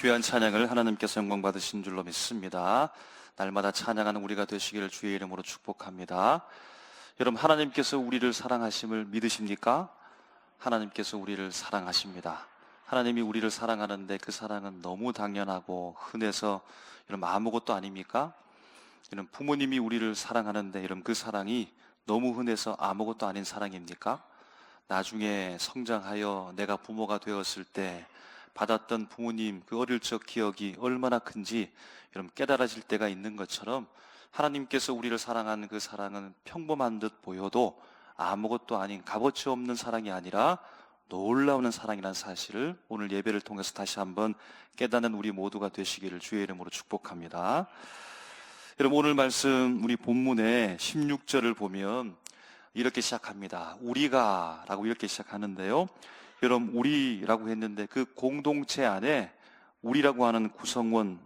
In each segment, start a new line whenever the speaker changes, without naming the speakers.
귀한 찬양을 하나님께서 영광 받으신 줄로 믿습니다. 날마다 찬양하는 우리가 되시기를 주의 이름으로 축복합니다. 여러분 하나님께서 우리를 사랑하심을 믿으십니까? 하나님께서 우리를 사랑하십니다. 하나님이 우리를 사랑하는데 그 사랑은 너무 당연하고 흔해서 여러분 아무것도 아닙니까? 여러분 부모님이 우리를 사랑하는데 여러분 그 사랑이 너무 흔해서 아무것도 아닌 사랑입니까? 나중에 성장하여 내가 부모가 되었을 때 받았던 부모님 그 어릴 적 기억이 얼마나 큰지 여러분 깨달아질 때가 있는 것처럼 하나님께서 우리를 사랑하는 그 사랑은 평범한 듯 보여도 아무것도 아닌 값어치 없는 사랑이 아니라 놀라운 사랑이라는 사실을 오늘 예배를 통해서 다시 한번 깨닫는 우리 모두가 되시기를 주의 이름으로 축복합니다. 여러분 오늘 말씀 우리 본문의 16절을 보면 이렇게 시작합니다. 우리가 라고 이렇게 시작하는데요. 여러분 우리라고 했는데 그 공동체 안에 우리라고 하는 구성원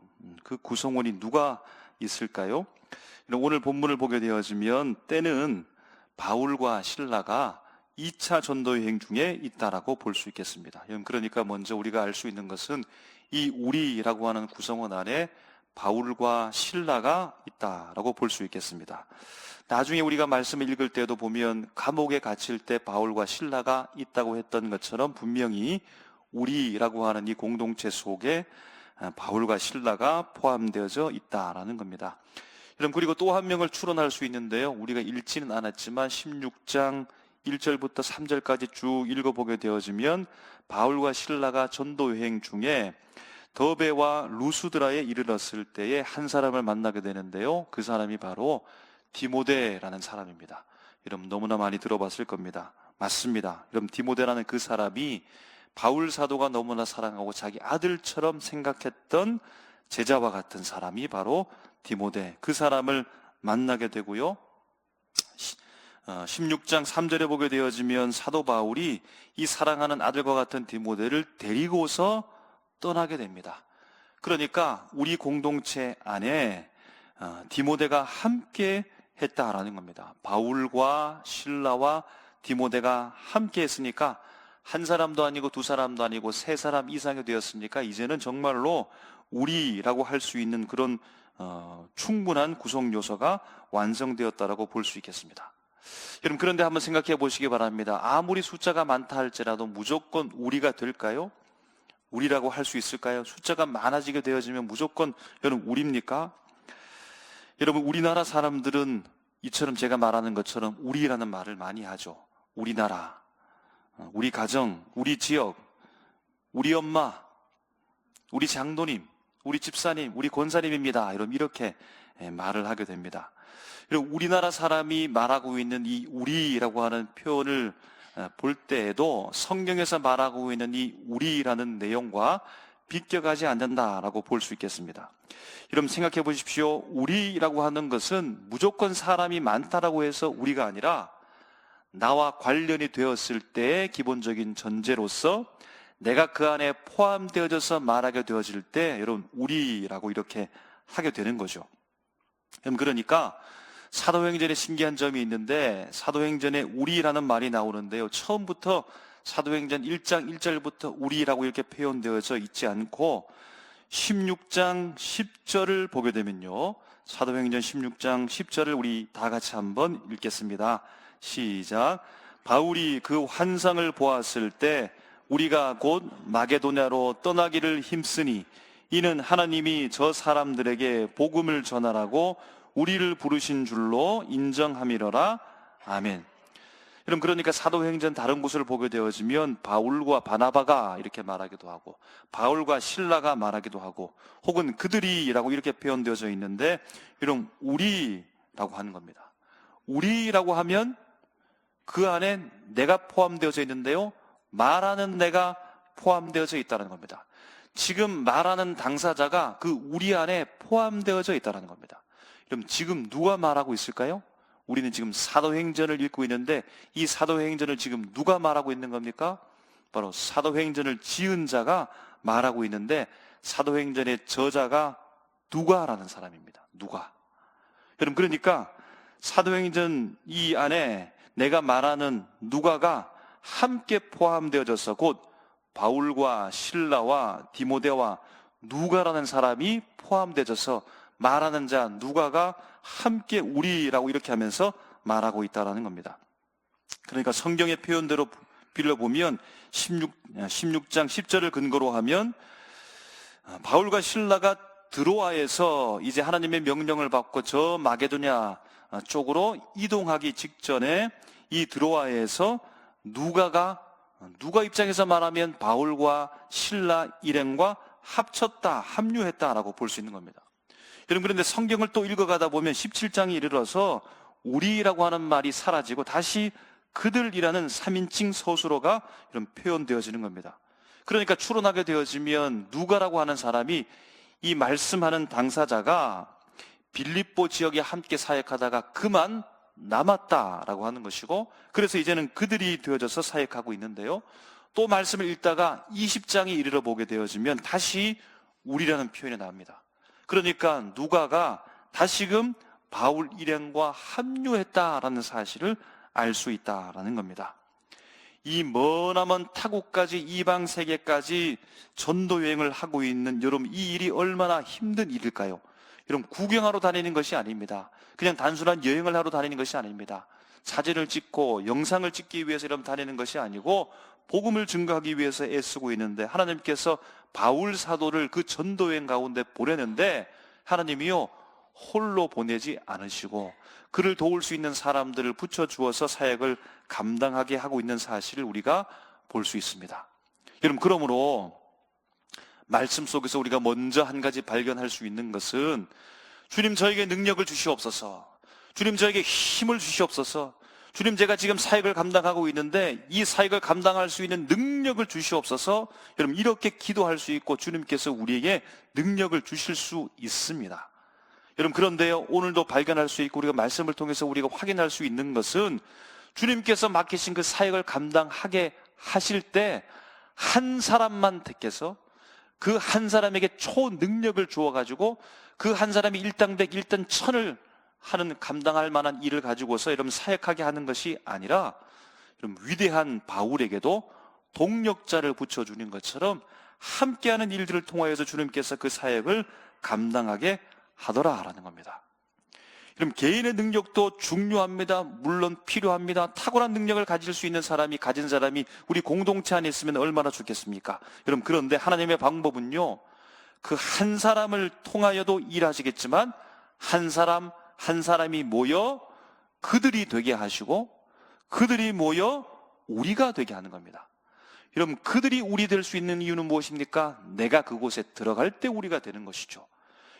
그 구성원이 누가 있을까요? 오늘 본문을 보게 되어지면 때는 바울과 신라가 2차 전도 여행 중에 있다라고 볼 수 있겠습니다. 그러니까 먼저 우리가 알 수 있는 것은 이 우리라고 하는 구성원 안에 바울과 신라가 있다라고 볼 수 있겠습니다. 나중에 우리가 말씀을 읽을 때도 보면 감옥에 갇힐 때 바울과 신라가 있다고 했던 것처럼 분명히 우리라고 하는 이 공동체 속에 바울과 신라가 포함되어져 있다라는 겁니다. 여러분 그리고 또 한 명을 추론할 수 있는데요. 우리가 읽지는 않았지만 16장 1절부터 3절까지 쭉 읽어보게 되어지면 바울과 신라가 전도 여행 중에 더베와 루스드라에 이르렀을 때에 한 사람을 만나게 되는데요. 그 사람이 바로 디모데라는 사람입니다. 여러분 너무나 많이 들어봤을 겁니다. 맞습니다. 여러분 디모데라는 그 사람이 바울 사도가 너무나 사랑하고 자기 아들처럼 생각했던 제자와 같은 사람이 바로 디모데. 그 사람을 만나게 되고요. 16장 어, 3절에 보게 되어지면 사도 바울이 이 사랑하는 아들과 같은 디모데를 데리고서 떠나게 됩니다. 그러니까 우리 공동체 안에 어, 디모데가 함께 했다라는 겁니다. 바울과 신라와 디모데가 함께 했으니까 한 사람도 아니고 두 사람도 아니고 세 사람 이상이 되었으니까 이제는 정말로 우리라고 할 수 있는 그런 어, 충분한 구성 요소가 완성되었다라고 볼 수 있겠습니다. 여러분 그런데 한번 생각해 보시기 바랍니다. 아무리 숫자가 많다 할지라도 무조건 우리가 될까요? 우리라고 할 수 있을까요? 숫자가 많아지게 되어지면 무조건 여러분 우리입니까? 여러분 우리나라 사람들은 이처럼 제가 말하는 것처럼 우리라는 말을 많이 하죠. 우리나라, 어, 우리 가정, 우리 지역, 우리 엄마, 우리 장로님, 우리 집사님, 우리 권사님입니다. 이렇게 예, 말을 하게 됩니다. 우리나라 사람이 말하고 있는 이 우리라고 하는 표현을 어, 볼 때에도 성경에서 말하고 있는 이 우리라는 내용과 비껴가지 않는다라고 볼 수 있겠습니다. 여러분 생각해 보십시오. 우리라고 하는 것은 무조건 사람이 많다라고 해서 우리가 아니라 나와 관련이 되었을 때의 기본적인 전제로서 내가 그 안에 포함되어져서 말하게 되어질 때 여러분 우리라고 이렇게 하게 되는 거죠. 그럼 그러니까 사도행전에 신기한 점이 있는데 사도행전에 우리라는 말이 나오는데요. 처음부터 사도행전 1장 1절부터 우리라고 이렇게 표현되어져 있지 않고 16장 10절을 보게 되면요. 사도행전 16장 10절을 우리 다 같이 한번 읽겠습니다. 시작. 바울이 그 환상을 보았을 때 우리가 곧 마게도냐로 떠나기를 힘쓰니 이는 하나님이 저 사람들에게 복음을 전하라고 우리를 부르신 줄로 인정함이러라. 아멘. 여러분 그러니까 사도행전 다른 곳을 보게 되어지면 바울과 바나바가 이렇게 말하기도 하고 바울과 신라가 말하기도 하고 혹은 그들이라고 이렇게 표현되어져 있는데 여러분 우리라고 하는 겁니다. 우리라고 하면 그 안에 내가 포함되어져 있는데요. 말하는 내가 포함되어져 있다는 겁니다. 지금 말하는 당사자가 그 우리 안에 포함되어져 있다는 겁니다. 그럼 지금 누가 말하고 있을까요? 우리는 지금 사도행전을 읽고 있는데 이 사도행전을 지금 누가 말하고 있는 겁니까? 바로 사도행전을 지은 자가 말하고 있는데 사도행전의 저자가 누가라는 사람입니다. 누가. 여러분 그러니까 사도행전 이 안에 내가 말하는 누가가 함께 포함되어져서 곧 바울과 신라와 디모데와 누가라는 사람이 포함되어서 말하는 자 누가가 함께 우리라고 이렇게 하면서 말하고 있다라는 겁니다. 그러니까 성경의 표현대로 빌려보면 16, 16장 10절을 근거로 하면 아, 바울과 신라가 드로아에서 이제 하나님의 명령을 받고 저 마게도냐 쪽으로 이동하기 직전에 이 드로아에서 누가가 누가 입장에서 말하면 바울과 신라 일행과 합쳤다, 합류했다라고 볼 수 있는 겁니다. 여러분 그런데 성경을 또 읽어가다 보면 17장에 이르러서 우리라고 하는 말이 사라지고 다시 그들이라는 3인칭 서술어가 이런 표현되어지는 겁니다. 그러니까 추론하게 되어지면 누가라고 하는 사람이 이 말씀하는 당사자가 빌립보 지역에 함께 사역하다가 그만 남았다라고 하는 것이고 그래서 이제는 그들이 되어져서 사역하고 있는데요. 또 말씀을 읽다가 20장에 이르러 보게 되어지면 다시 우리라는 표현이 나옵니다. 그러니까 누가가 다시금 바울 일행과 합류했다라는 사실을 알 수 있다라는 겁니다. 이 머나먼 타국까지 이방 세계까지 전도 여행을 하고 있는 여러분 이 일이 얼마나 힘든 일일까요? 여러분 구경하러 다니는 것이 아닙니다. 그냥 단순한 여행을 하러 다니는 것이 아닙니다. 사진을 찍고 영상을 찍기 위해서 이러면 다니는 것이 아니고 복음을 증거하기 위해서 애쓰고 있는데 하나님께서 바울 사도를 그 전도 여행 가운데 보내는데 하나님이요 홀로 보내지 않으시고 그를 도울 수 있는 사람들을 붙여 주어서 사역을 감당하게 하고 있는 사실을 우리가 볼 수 있습니다. 여러분 그러므로 말씀 속에서 우리가 먼저 한 가지 발견할 수 있는 것은 주님 저에게 능력을 주시옵소서. 주님 저에게 힘을 주시옵소서. 주님 제가 지금 사역을 감당하고 있는데 이 사역을 감당할 수 있는 능력을 주시옵소서. 여러분 이렇게 기도할 수 있고 주님께서 우리에게 능력을 주실 수 있습니다. 여러분 그런데요 오늘도 발견할 수 있고 우리가 말씀을 통해서 우리가 확인할 수 있는 것은 주님께서 맡기신 그 사역을 감당하게 하실 때 한 사람만 택해서 그 한 사람에게 초능력을 주어 가지고 그 한 사람이 일당백 일단 천을 하는 감당할 만한 일을 가지고서 여러분 사역하게 하는 것이 아니라 여러분 위대한 바울에게도 동력자를 붙여 주는 것처럼 함께하는 일들을 통하여서 주님께서 그 사역을 감당하게 하더라라는 겁니다. 그럼 개인의 능력도 중요합니다. 물론 필요합니다. 탁월한 능력을 가질 수 있는 사람이 가진 사람이 우리 공동체 안에 있으면 얼마나 좋겠습니까? 여러분 그런데 하나님의 방법은요. 그 한 사람을 통하여도 일하시겠지만 한 사람 한 사람이 모여 그들이 되게 하시고 그들이 모여 우리가 되게 하는 겁니다. 여러분 그들이 우리 될 수 있는 이유는 무엇입니까? 내가 그곳에 들어갈 때 우리가 되는 것이죠.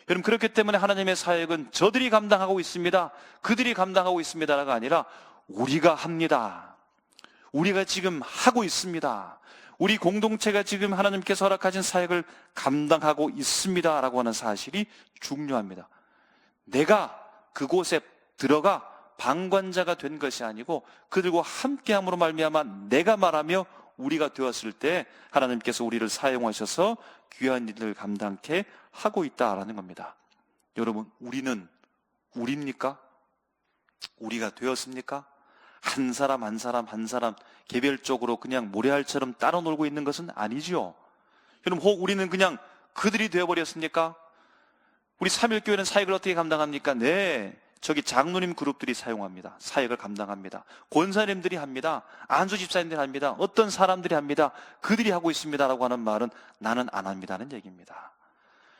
여러분 그렇기 때문에 하나님의 사역은 저들이 감당하고 있습니다. 그들이 감당하고 있습니다가 아니라 우리가 합니다. 우리가 지금 하고 있습니다. 우리 공동체가 지금 하나님께서 허락하신 사역을 감당하고 있습니다라고 하는 사실이 중요합니다. 내가 그곳에 들어가 방관자가 된 것이 아니고 그들과 함께함으로 말미암아 내가 말하며 우리가 되었을 때 하나님께서 우리를 사용하셔서 귀한 일을 감당케 하고 있다라는 겁니다. 여러분, 우리는 우리입니까? 우리가 되었습니까? 한 사람 한 사람 한 사람 개별적으로 그냥 모래알처럼 따로 놀고 있는 것은 아니죠. 여러분, 혹 우리는 그냥 그들이 되어버렸습니까? 우리 3일교회는 사역을 어떻게 감당합니까? 네. 저기 장로님 그룹들이 사용합니다. 사역을 감당합니다. 권사님들이 합니다. 안수 집사님들이 합니다. 어떤 사람들이 합니다. 그들이 하고 있습니다라고 하는 말은 나는 안 합니다는 얘기입니다.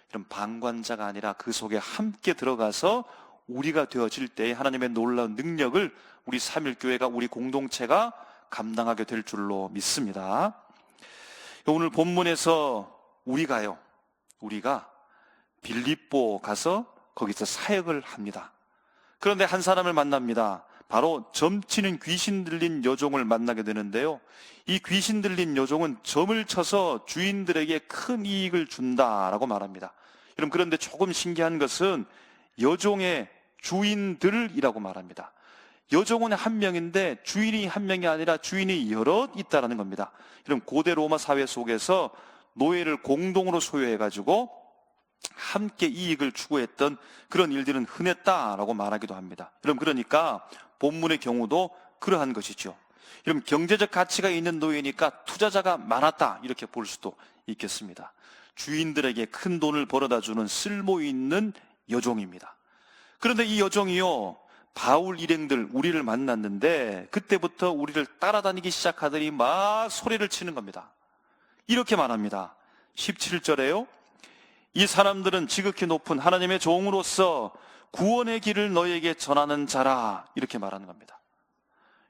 이런 방관자가 아니라 그 속에 함께 들어가서 우리가 되어질 때 하나님의 놀라운 능력을 우리 삼일교회가 우리 공동체가 감당하게 될 줄로 믿습니다. 오늘 본문에서 우리가요, 우리가 빌립보 가서 거기서 사역을 합니다. 그런데 한 사람을 만납니다. 바로 점치는 귀신 들린 여종을 만나게 되는데요. 이 귀신 들린 여종은 점을 쳐서 주인들에게 큰 이익을 준다라고 말합니다. 여러분, 그런데 조금 신기한 것은 여종의 주인들이라고 말합니다. 여종은 한 명인데 주인이 한 명이 아니라 주인이 여럿 있다라는 겁니다. 여러분, 고대 로마 사회 속에서 노예를 공동으로 소유해 가지고 함께 이익을 추구했던 그런 일들은 흔했다라고 말하기도 합니다. 그럼 그러니까 본문의 경우도 그러한 것이죠. 이런 경제적 가치가 있는 노예니까 투자자가 많았다. 이렇게 볼 수도 있겠습니다. 주인들에게 큰 돈을 벌어다 주는 쓸모 있는 여종입니다. 그런데 이 여종이요, 바울 일행들, 우리를 만났는데, 그때부터 우리를 따라다니기 시작하더니 막 소리를 치는 겁니다. 이렇게 말합니다. 17절에요. 이 사람들은 지극히 높은 하나님의 종으로서 구원의 길을 너에게 전하는 자라. 이렇게 말하는 겁니다.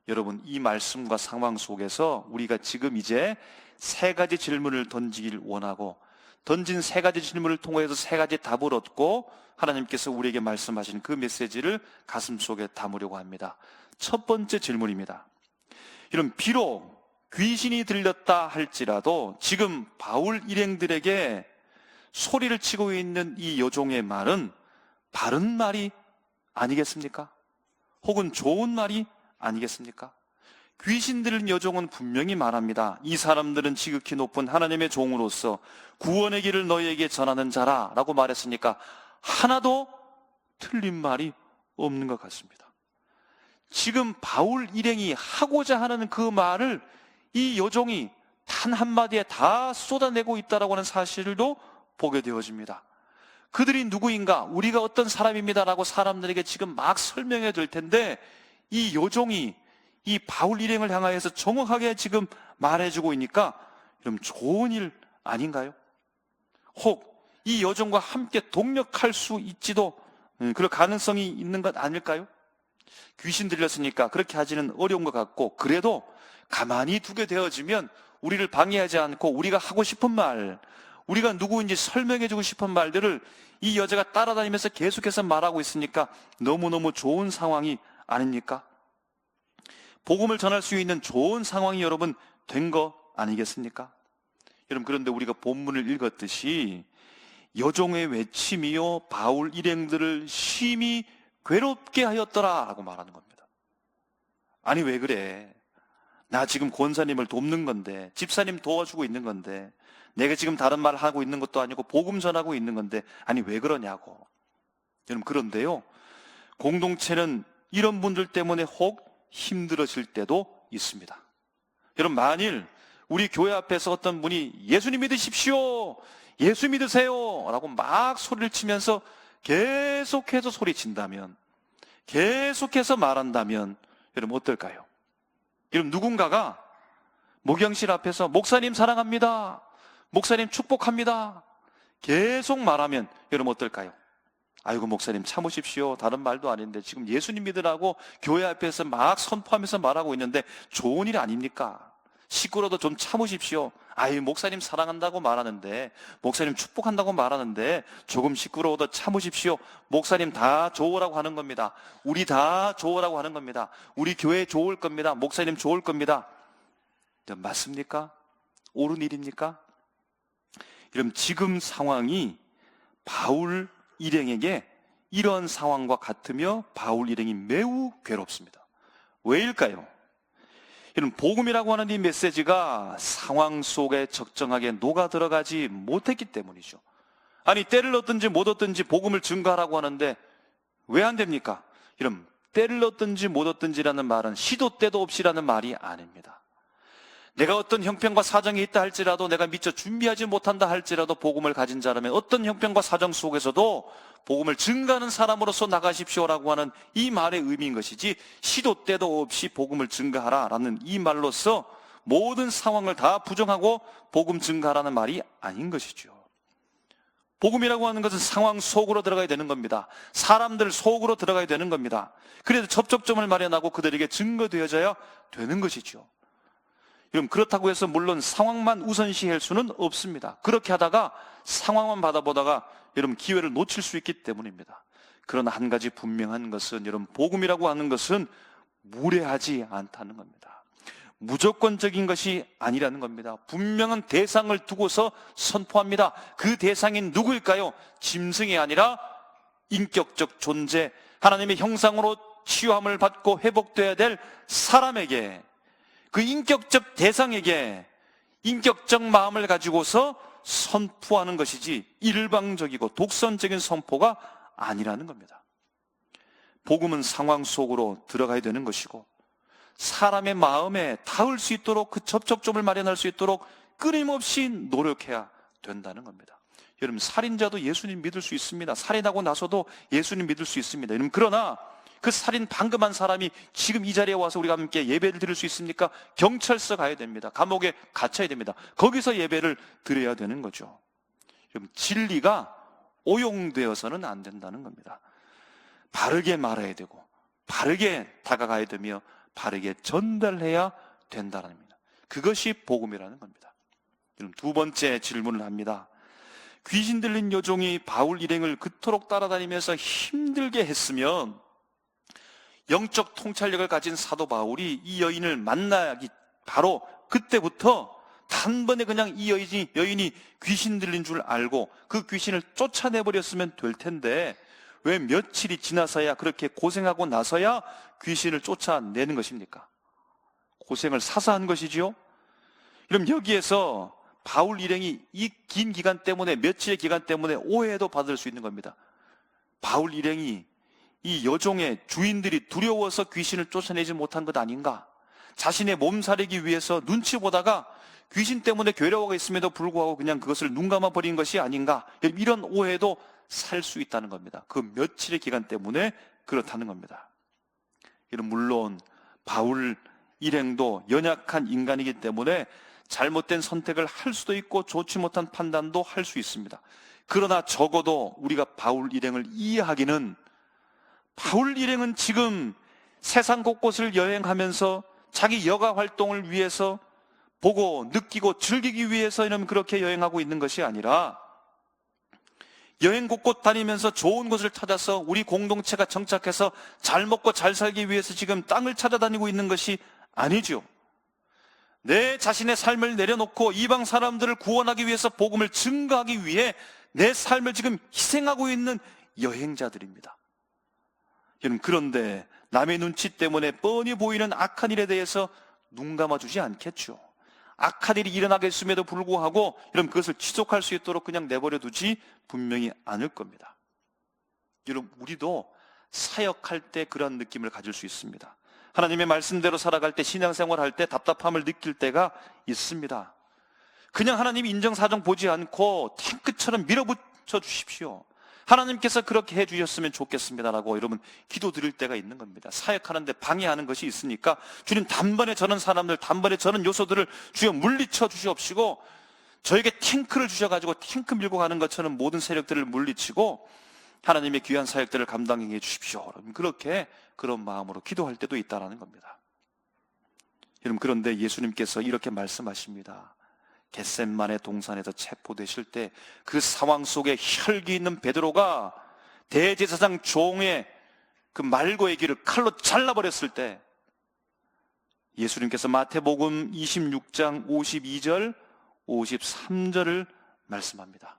여러분, 이 말씀과 상황 속에서 우리가 지금 이제 세 가지 질문을 던지길 원하고 던진 세 가지 질문을 통해서 세 가지 답을 얻고 하나님께서 우리에게 말씀하신 그 메시지를 가슴 속에 담으려고 합니다. 첫 번째 질문입니다. 이런 비록 귀신이 들렸다 할지라도 지금 바울 일행들에게 소리를 치고 있는 이 여종의 말은 바른 말이 아니겠습니까? 혹은 좋은 말이 아니겠습니까? 귀신 들린 여종은 분명히 말합니다. 이 사람들은 지극히 높은 하나님의 종으로서 구원의 길을 너희에게 전하는 자라 라고 말했으니까 하나도 틀린 말이 없는 것 같습니다. 지금 바울 일행이 하고자 하는 그 말을 이 여종이 단 한마디에 다 쏟아내고 있다라고 하는 사실도 보게 되어집니다. 그들이 누구인가, 우리가 어떤 사람입니다라고 사람들에게 지금 막 설명해 줄 텐데 이 여종이 이 바울 일행을 향하여서 정확하게 지금 말해주고 있니까 그럼 좋은 일 아닌가요? 혹 이 여종과 함께 동력할 수 있지도 음, 그럴 가능성이 있는 것 아닐까요? 귀신 들렸으니까 그렇게 하지는 어려운 것 같고 그래도 가만히 두게 되어지면 우리를 방해하지 않고 우리가 하고 싶은 말, 우리가 누구인지 설명해주고 싶은 말들을 이 여자가 따라다니면서 계속해서 말하고 있으니까 너무너무 좋은 상황이 아닙니까? 복음을 전할 수 있는 좋은 상황이 여러분 된 거 아니겠습니까? 여러분 그런데 우리가 본문을 읽었듯이 여종의 외침이요 바울 일행들을 심히 괴롭게 하였더라라고 말하는 겁니다. 아니 왜 그래? 나 지금 권사님을 돕는 건데 집사님 도와주고 있는 건데 내가 지금 다른 말 하고 있는 것도 아니고 복음 전하고 있는 건데 아니 왜 그러냐고. 여러분 그런데요. 공동체는 이런 분들 때문에 혹 힘들어질 때도 있습니다. 여러분, 만일 우리 교회 앞에서 어떤 분이 예수님 믿으십시오! 예수 믿으세요! 라고 막 소리를 치면서 계속해서 소리친다면, 계속해서 말한다면, 여러분 어떨까요? 여러분 누군가가 목영실 앞에서 목사님 사랑합니다. 목사님 축복합니다. 계속 말하면 여러분 어떨까요? 아이고 목사님 참으십시오. 다른 말도 아닌데 지금 예수님 믿으라고 교회 앞에서 막 선포하면서 말하고 있는데 좋은 일 아닙니까? 시끄러도 좀 참으십시오. 아이 목사님 사랑한다고 말하는데 목사님 축복한다고 말하는데 조금 시끄러워도 참으십시오. 목사님 다 좋으라고 하는 겁니다. 우리 다 좋으라고 하는 겁니다. 우리 교회 좋을 겁니다. 목사님 좋을 겁니다. 맞습니까? 옳은 일입니까? 그럼 지금 상황이 바울 일행에게 이런 상황과 같으며 바울 일행이 매우 괴롭습니다. 왜일까요? 이런 복음이라고 하는 이 메시지가 상황 속에 적정하게 녹아 들어가지 못했기 때문이죠. 아니 때를 얻든지 못 얻든지 복음을 증거하라고 하는데 왜 안 됩니까? 이런 때를 얻든지 못 얻든지라는 말은 시도 때도 없이라는 말이 아닙니다. 내가 어떤 형편과 사정이 있다 할지라도 내가 미처 준비하지 못한다 할지라도 복음을 가진 자라면 어떤 형편과 사정 속에서도 복음을 증가하는 사람으로서 나가십시오라고 하는 이 말의 의미인 것이지 시도 때도 없이 복음을 증가하라라는 이 말로서 모든 상황을 다 부정하고 복음 증가하라는 말이 아닌 것이죠. 복음이라고 하는 것은 상황 속으로 들어가야 되는 겁니다. 사람들 속으로 들어가야 되는 겁니다. 그래서 접촉점을 마련하고 그들에게 증거되어져야 되는 것이죠. 그럼 그렇다고 해서 물론 상황만 우선시할 수는 없습니다. 그렇게 하다가 상황만 받아보다가 여러분 기회를 놓칠 수 있기 때문입니다. 그러나 한 가지 분명한 것은 여러분 복음이라고 하는 것은 무례하지 않다는 겁니다. 무조건적인 것이 아니라는 겁니다. 분명한 대상을 두고서 선포합니다. 그 대상인 누구일까요? 짐승이 아니라 인격적 존재, 하나님의 형상으로 치유함을 받고 회복돼야 될 사람에게 그 인격적 대상에게 인격적 마음을 가지고서 선포하는 것이지 일방적이고 독선적인 선포가 아니라는 겁니다. 복음은 상황 속으로 들어가야 되는 것이고 사람의 마음에 닿을 수 있도록 그 접촉점을 마련할 수 있도록 끊임없이 노력해야 된다는 겁니다. 여러분 살인자도 예수님 믿을 수 있습니다. 살인하고 나서도 예수님 믿을 수 있습니다. 여러분 그러나 그 살인 방금 한 사람이 지금 이 자리에 와서 우리가 함께 예배를 드릴 수 있습니까? 경찰서 가야 됩니다. 감옥에 갇혀야 됩니다. 거기서 예배를 드려야 되는 거죠. 여러분 진리가 오용되어서는 안 된다는 겁니다. 바르게 말해야 되고 바르게 다가가야 되며 바르게 전달해야 된다는 겁니다. 그것이 복음이라는 겁니다. 그럼 두 번째 질문을 합니다. 귀신 들린 여종이 바울 일행을 그토록 따라다니면서 힘들게 했으면 영적 통찰력을 가진 사도 바울이 이 여인을 만나기 바로 그때부터 단번에 그냥 이 여인이, 여인이 귀신 들린 줄 알고 그 귀신을 쫓아내버렸으면 될 텐데 왜 며칠이 지나서야 그렇게 고생하고 나서야 귀신을 쫓아내는 것입니까? 고생을 사서 한 것이지요? 그럼 여기에서 바울 일행이 이 긴 기간 때문에 며칠의 기간 때문에 오해도 받을 수 있는 겁니다. 바울 일행이 이 여종의 주인들이 두려워서 귀신을 쫓아내지 못한 것 아닌가? 자신의 몸살이기 위해서 눈치 보다가 귀신 때문에 괴로워가 있음에도 불구하고 그냥 그것을 눈 감아 버린 것이 아닌가? 이런 오해도 살 수 있다는 겁니다. 그 며칠의 기간 때문에 그렇다는 겁니다. 이런 물론 바울 일행도 연약한 인간이기 때문에 잘못된 선택을 할 수도 있고 좋지 못한 판단도 할 수 있습니다. 그러나 적어도 우리가 바울 일행을 이해하기는 바울 일행은 지금 세상 곳곳을 여행하면서 자기 여가 활동을 위해서 보고 느끼고 즐기기 위해서 이런 그렇게 여행하고 있는 것이 아니라 여행 곳곳 다니면서 좋은 곳을 찾아서 우리 공동체가 정착해서 잘 먹고 잘 살기 위해서 지금 땅을 찾아다니고 있는 것이 아니죠. 내 자신의 삶을 내려놓고 이방 사람들을 구원하기 위해서 복음을 증거하기 위해 내 삶을 지금 희생하고 있는 여행자들입니다. 여러분, 그런데 남의 눈치 때문에 뻔히 보이는 악한 일에 대해서 눈 감아주지 않겠죠. 악한 일이 일어나겠음에도 불구하고 여러분 그것을 지속할 수 있도록 그냥 내버려 두지 분명히 않을 겁니다. 여러분 우리도 사역할 때 그런 느낌을 가질 수 있습니다. 하나님의 말씀대로 살아갈 때 신앙생활 할 때 답답함을 느낄 때가 있습니다. 그냥 하나님 인정사정 보지 않고 탱크처럼 밀어붙여 주십시오. 하나님께서 그렇게 해 주셨으면 좋겠습니다라고 여러분 기도 드릴 때가 있는 겁니다. 사역하는데 방해하는 것이 있으니까 주님 단번에 저런 사람들, 단번에 저런 요소들을 주여 물리쳐 주시옵시고 저에게 탱크를 주셔가지고 탱크 밀고 가는 것처럼 모든 세력들을 물리치고 하나님의 귀한 사역들을 감당해 주십시오. 그렇게 그런 마음으로 기도할 때도 있다라는 겁니다. 여러분 그런데 예수님께서 이렇게 말씀하십니다. 겟셋만의 동산에서 체포되실 때 그 상황 속에 혈기 있는 베드로가 대제사장 종의 그 말고의 길을 칼로 잘라버렸을 때 예수님께서 마태복음 26장 52절 53절을 말씀합니다.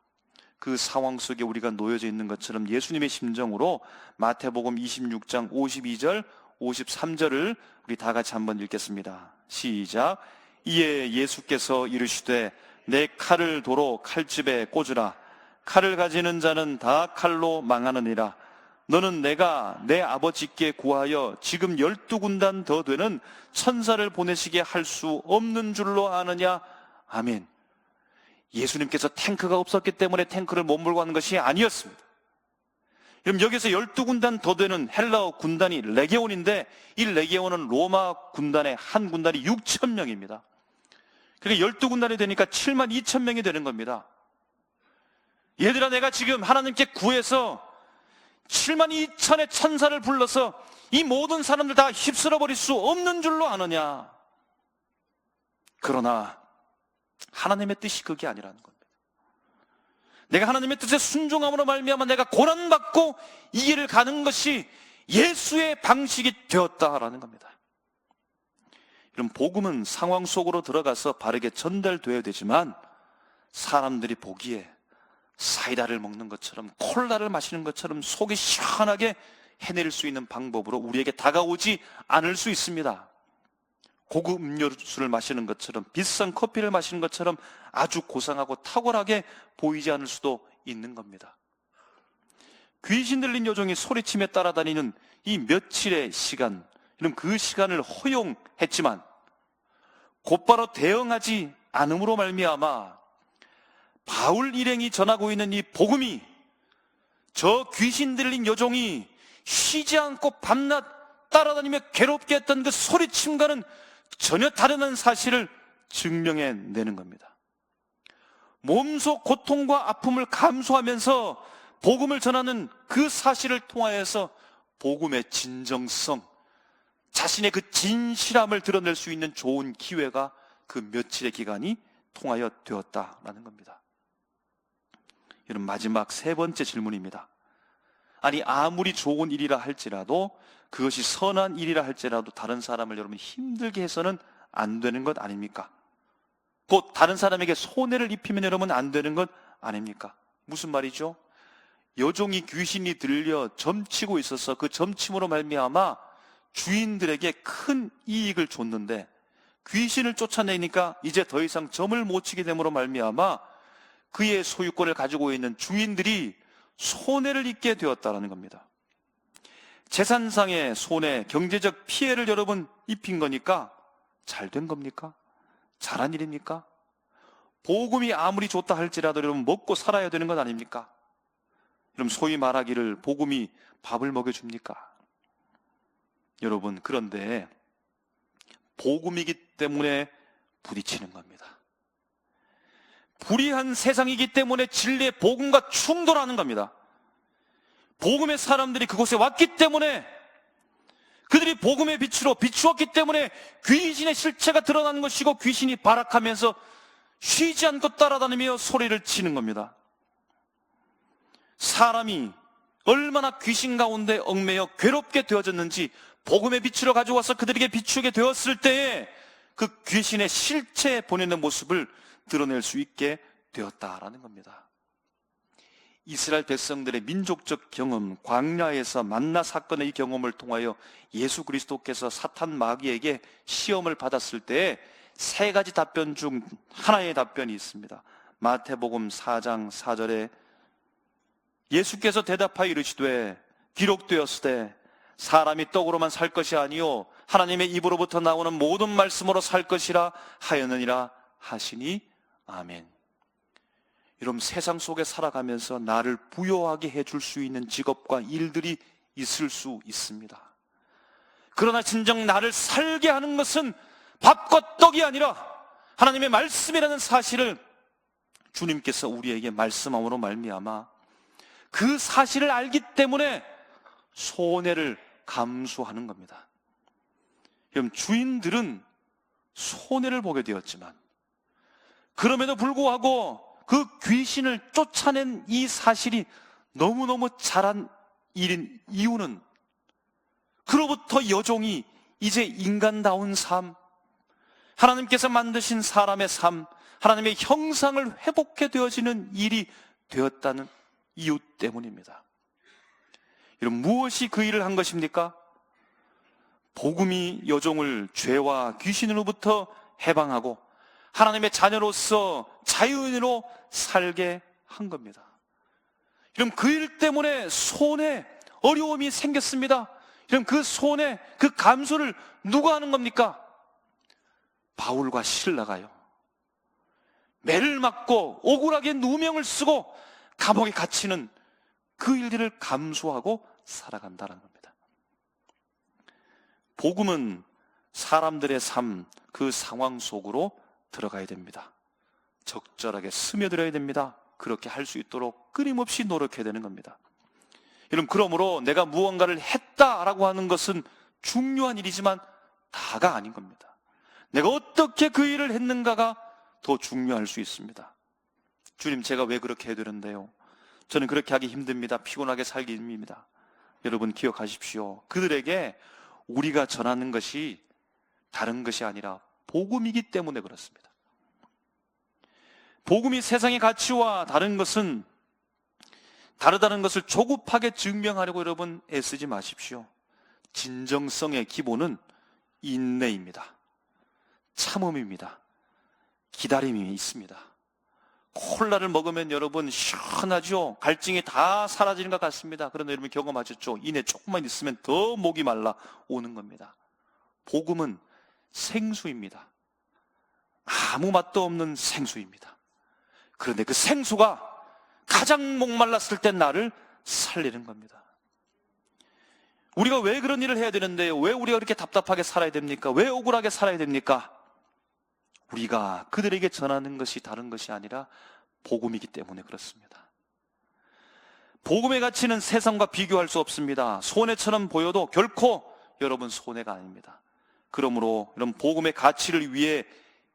그 상황 속에 우리가 놓여져 있는 것처럼 예수님의 심정으로 마태복음 26장 52절 53절을 우리 다 같이 한번 읽겠습니다. 시작. 이에 예수께서 이르시되 내 칼을 도로 칼집에 꽂으라. 칼을 가지는 자는 다 칼로 망하느니라. 너는 내가 내 아버지께 구하여 지금 열두 군단 더 되는 천사를 보내시게 할 수 없는 줄로 아느냐? 아멘. 예수님께서 탱크가 없었기 때문에 탱크를 못 몰고 가는 것이 아니었습니다. 그럼 여기서 열두 군단 더 되는 헬라어 군단이 레게온인데 이 레게온은 로마 군단의 한 군단이 6천 명입니다 그러니까 12군단이 되니까 7만 2천 명이 되는 겁니다. 얘들아 내가 지금 하나님께 구해서 7만 2천의 천사를 불러서 이 모든 사람들 다 휩쓸어 버릴 수 없는 줄로 아느냐. 그러나 하나님의 뜻이 그게 아니라는 겁니다. 내가 하나님의 뜻에 순종함으로 말미암아 내가 고난 받고 이 길을 가는 것이 예수의 방식이 되었다라는 겁니다. 이런 복음은 상황 속으로 들어가서 바르게 전달되어야 되지만 사람들이 보기에 사이다를 먹는 것처럼 콜라를 마시는 것처럼 속이 시원하게 해낼 수 있는 방법으로 우리에게 다가오지 않을 수 있습니다. 고급 음료수를 마시는 것처럼 비싼 커피를 마시는 것처럼 아주 고상하고 탁월하게 보이지 않을 수도 있는 겁니다. 귀신 들린 요정이 소리치며 따라다니는 이 며칠의 시간, 이런 그 시간을 허용했지만 곧바로 대응하지 않음으로 말미암아 바울 일행이 전하고 있는 이 복음이 저 귀신 들린 여종이 쉬지 않고 밤낮 따라다니며 괴롭게 했던 그 소리침과는 전혀 다른 사실을 증명해 내는 겁니다. 몸속 고통과 아픔을 감수하면서 복음을 전하는 그 사실을 통하여서 복음의 진정성, 자신의 그 진실함을 드러낼 수 있는 좋은 기회가 그 며칠의 기간이 통하여 되었다라는 겁니다. 이런 마지막 세 번째 질문입니다. 아니, 아무리 좋은 일이라 할지라도 그것이 선한 일이라 할지라도 다른 사람을 여러분 힘들게 해서는 안 되는 것 아닙니까? 곧 다른 사람에게 손해를 입히면 여러분 안 되는 것 아닙니까? 무슨 말이죠? 여종이 귀신이 들려 점치고 있어서 그 점침으로 말미암아 주인들에게 큰 이익을 줬는데 귀신을 쫓아내니까 이제 더 이상 점을 못 치게 됨으로 말미암아 그의 소유권을 가지고 있는 주인들이 손해를 입게 되었다라는 겁니다. 재산상의 손해, 경제적 피해를 여러분 입힌 거니까 잘 된 겁니까? 잘한 일입니까? 복음이 아무리 좋다 할지라도 여러분 먹고 살아야 되는 것 아닙니까? 그럼 소위 말하기를 복음이 밥을 먹여줍니까? 여러분, 그런데 복음이기 때문에 부딪히는 겁니다. 불의한 세상이기 때문에 진리의 복음과 충돌하는 겁니다. 복음의 사람들이 그곳에 왔기 때문에 그들이 복음의 빛으로 비추었기 때문에 귀신의 실체가 드러나는 것이고 귀신이 발악하면서 쉬지 않고 따라다니며 소리를 치는 겁니다. 사람이 얼마나 귀신 가운데 얽매여 괴롭게 되어졌는지 복음의 빛으로 가져와서 그들에게 비추게 되었을 때에 그 귀신의 실체에 보내는 모습을 드러낼 수 있게 되었다라는 겁니다. 이스라엘 백성들의 민족적 경험, 광야에서 만나 사건의 이 경험을 통하여 예수 그리스도께서 사탄 마귀에게 시험을 받았을 때 세 가지 답변 중 하나의 답변이 있습니다. 마태복음 4장 4절에 예수께서 대답하여 이르시되 기록되었을 때 사람이 떡으로만 살 것이 아니요 하나님의 입으로부터 나오는 모든 말씀으로 살 것이라 하였느니라 하시니 아멘. 여러분 세상 속에 살아가면서 나를 부여하게 해줄 수 있는 직업과 일들이 있을 수 있습니다. 그러나 진정 나를 살게 하는 것은 밥과 떡이 아니라 하나님의 말씀이라는 사실을 주님께서 우리에게 말씀함으로 말미암아 그 사실을 알기 때문에 손해를 감수하는 겁니다. 여러분 주인들은 손해를 보게 되었지만 그럼에도 불구하고 그 귀신을 쫓아낸 이 사실이 너무너무 잘한 일인 이유는 그로부터 여종이 이제 인간다운 삶, 하나님께서 만드신 사람의 삶, 하나님의 형상을 회복해 되어지는 일이 되었다는 이유 때문입니다. 여러분, 무엇이 그 일을 한 것입니까? 복음이 여종을 죄와 귀신으로부터 해방하고 하나님의 자녀로서 자유인으로 살게 한 겁니다. 그럼 그일 때문에 손에 어려움이 생겼습니다. 그럼 그 손에 그 감수를 누가 하는 겁니까? 바울과 신라가요. 매를 맞고 억울하게 누명을 쓰고 감옥에 갇히는 그 일들을 감수하고 살아간다는 겁니다. 복음은 사람들의 삶, 그 상황 속으로 들어가야 됩니다. 적절하게 스며들어야 됩니다. 그렇게 할 수 있도록 끊임없이 노력해야 되는 겁니다. 여러분, 그러므로 내가 무언가를 했다라고 하는 것은 중요한 일이지만 다가 아닌 겁니다. 내가 어떻게 그 일을 했는가가 더 중요할 수 있습니다. 주님, 제가 왜 그렇게 해야 되는데요? 저는 그렇게 하기 힘듭니다. 피곤하게 살기 힘듭니다. 여러분 기억하십시오. 그들에게 우리가 전하는 것이 다른 것이 아니라 복음이기 때문에 그렇습니다. 복음이 세상의 가치와 다른 것은 다르다는 것을 조급하게 증명하려고 여러분 애쓰지 마십시오. 진정성의 기본은 인내입니다. 참음입니다. 기다림이 있습니다. 콜라를 먹으면 여러분 시원하죠? 갈증이 다 사라지는 것 같습니다. 그런데 여러분 경험하셨죠? 이내 조금만 있으면 더 목이 말라 오는 겁니다. 복음은 생수입니다. 아무 맛도 없는 생수입니다. 그런데 그 생수가 가장 목말랐을 때 나를 살리는 겁니다. 우리가 왜 그런 일을 해야 되는데요? 왜 우리가 그렇게 답답하게 살아야 됩니까? 왜 억울하게 살아야 됩니까? 우리가 그들에게 전하는 것이 다른 것이 아니라 복음이기 때문에 그렇습니다. 복음의 가치는 세상과 비교할 수 없습니다. 손해처럼 보여도 결코 여러분 손해가 아닙니다. 그러므로 여러분 복음의 가치를 위해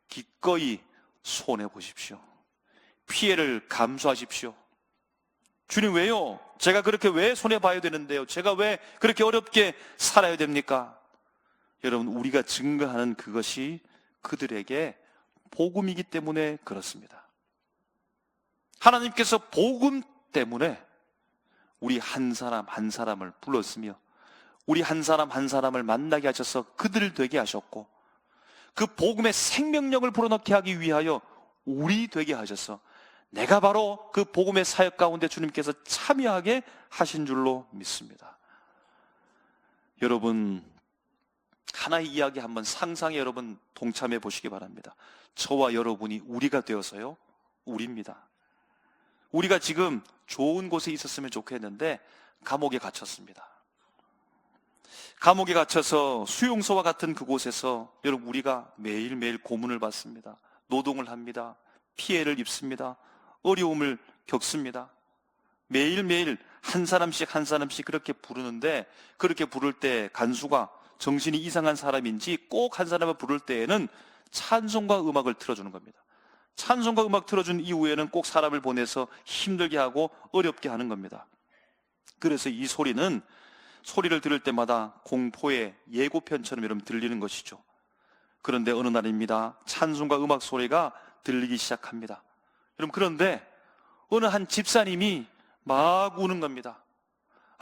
기꺼이 손해 보십시오. 피해를 감수하십시오. 주님 왜요? 제가 그렇게 왜 손해 봐야 되는데요? 제가 왜 그렇게 어렵게 살아야 됩니까? 여러분 우리가 증거하는 그것이 그들에게 복음이기 때문에 그렇습니다. 하나님께서 복음 때문에 우리 한 사람 한 사람을 불렀으며 우리 한 사람 한 사람을 만나게 하셔서 그들을 되게 하셨고 그 복음의 생명력을 불어넣게 하기 위하여 우리 되게 하셔서 내가 바로 그 복음의 사역 가운데 주님께서 참여하게 하신 줄로 믿습니다. 여러분 하나의 이야기 한번 상상해 여러분 동참해 보시기 바랍니다. 저와 여러분이 우리가 되어서요. 우리입니다. 우리가 지금 좋은 곳에 있었으면 좋겠는데 감옥에 갇혔습니다. 감옥에 갇혀서 수용소와 같은 그곳에서 여러분 우리가 매일매일 고문을 받습니다. 노동을 합니다. 피해를 입습니다. 어려움을 겪습니다. 매일매일 한 사람씩 한 사람씩 그렇게 부르는데 그렇게 부를 때 간수가 정신이 이상한 사람인지 꼭 한 사람을 부를 때에는 찬송과 음악을 틀어주는 겁니다. 찬송과 음악 틀어준 이후에는 꼭 사람을 보내서 힘들게 하고 어렵게 하는 겁니다. 그래서 이 소리는 소리를 들을 때마다 공포의 예고편처럼 여러분 들리는 것이죠. 그런데 어느 날입니다. 찬송과 음악 소리가 들리기 시작합니다. 여러분 그런데 어느 한 집사님이 막 우는 겁니다.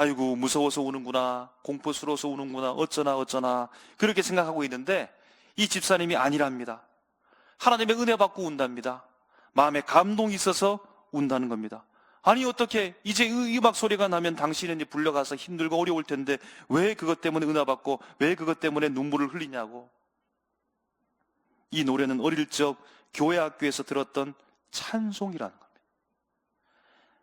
아이고 무서워서 우는구나 공포스러워서 우는구나 어쩌나 어쩌나 그렇게 생각하고 있는데 이 집사님이 아니랍니다. 하나님의 은혜 받고 운답니다. 마음에 감동이 있어서 운다는 겁니다. 아니 어떻게 이제 이 음악 소리가 나면 당신은 불려가서 힘들고 어려울 텐데 왜 그것 때문에 은혜 받고 왜 그것 때문에 눈물을 흘리냐고. 이 노래는 어릴 적 교회 학교에서 들었던 찬송이라는 겁니다.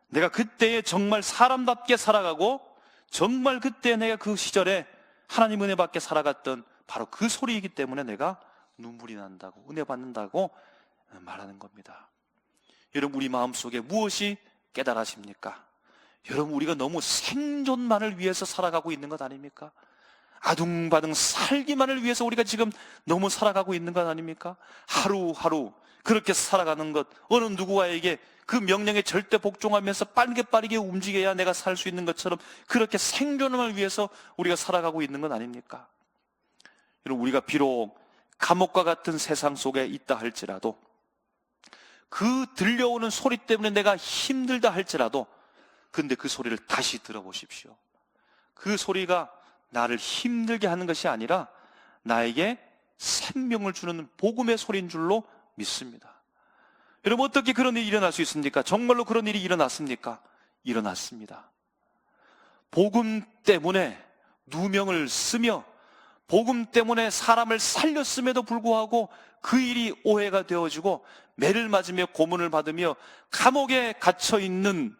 내가 그때에 정말 사람답게 살아가고 정말 그때 내가 그 시절에 하나님 은혜 받게 살아갔던 바로 그 소리이기 때문에 내가 눈물이 난다고 은혜 받는다고 말하는 겁니다. 여러분 우리 마음속에 무엇이 깨달아십니까? 여러분 우리가 너무 생존만을 위해서 살아가고 있는 것 아닙니까? 아둥바둥 살기만을 위해서 우리가 지금 너무 살아가고 있는 것 아닙니까? 하루하루 그렇게 살아가는 것 어느 누구와에게 그 명령에 절대 복종하면서 빠르게 빠르게 움직여야 내가 살 수 있는 것처럼 그렇게 생존을 위해서 우리가 살아가고 있는 것 아닙니까? 여러분 우리가 비록 감옥과 같은 세상 속에 있다 할지라도 그 들려오는 소리 때문에 내가 힘들다 할지라도 근데 그 소리를 다시 들어보십시오. 그 소리가 나를 힘들게 하는 것이 아니라 나에게 생명을 주는 복음의 소리인 줄로 믿습니다. 여러분 어떻게 그런 일이 일어날 수 있습니까? 정말로 그런 일이 일어났습니까? 일어났습니다. 복음 때문에 누명을 쓰며 복음 때문에 사람을 살렸음에도 불구하고 그 일이 오해가 되어지고 매를 맞으며 고문을 받으며 감옥에 갇혀 있는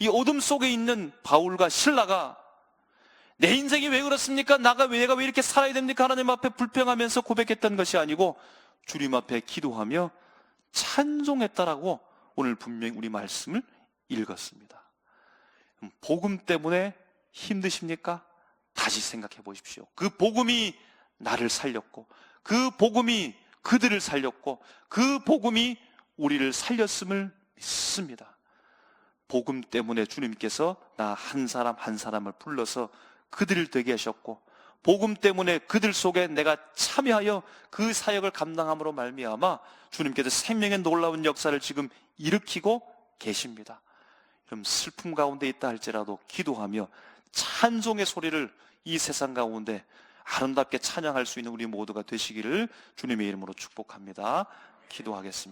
이 어둠 속에 있는 바울과 신라가 내 인생이 왜 그렇습니까? 나가 왜 내가 왜 이렇게 살아야 됩니까? 하나님 앞에 불평하면서 고백했던 것이 아니고 주님 앞에 기도하며 찬송했다라고 오늘 분명히 우리 말씀을 읽었습니다. 복음 때문에 힘드십니까? 다시 생각해 보십시오. 그 복음이 나를 살렸고, 그 복음이 그들을 살렸고, 그 복음이 우리를 살렸음을 믿습니다. 복음 때문에 주님께서 나 한 사람 한 사람을 불러서 그들을 되게 하셨고, 복음 때문에 그들 속에 내가 참여하여 그 사역을 감당함으로 말미암아 주님께서 생명의 놀라운 역사를 지금 일으키고 계십니다. 그럼 슬픔 가운데 있다 할지라도 기도하며 찬송의 소리를 이 세상 가운데 아름답게 찬양할 수 있는 우리 모두가 되시기를 주님의 이름으로 축복합니다. 기도하겠습니다.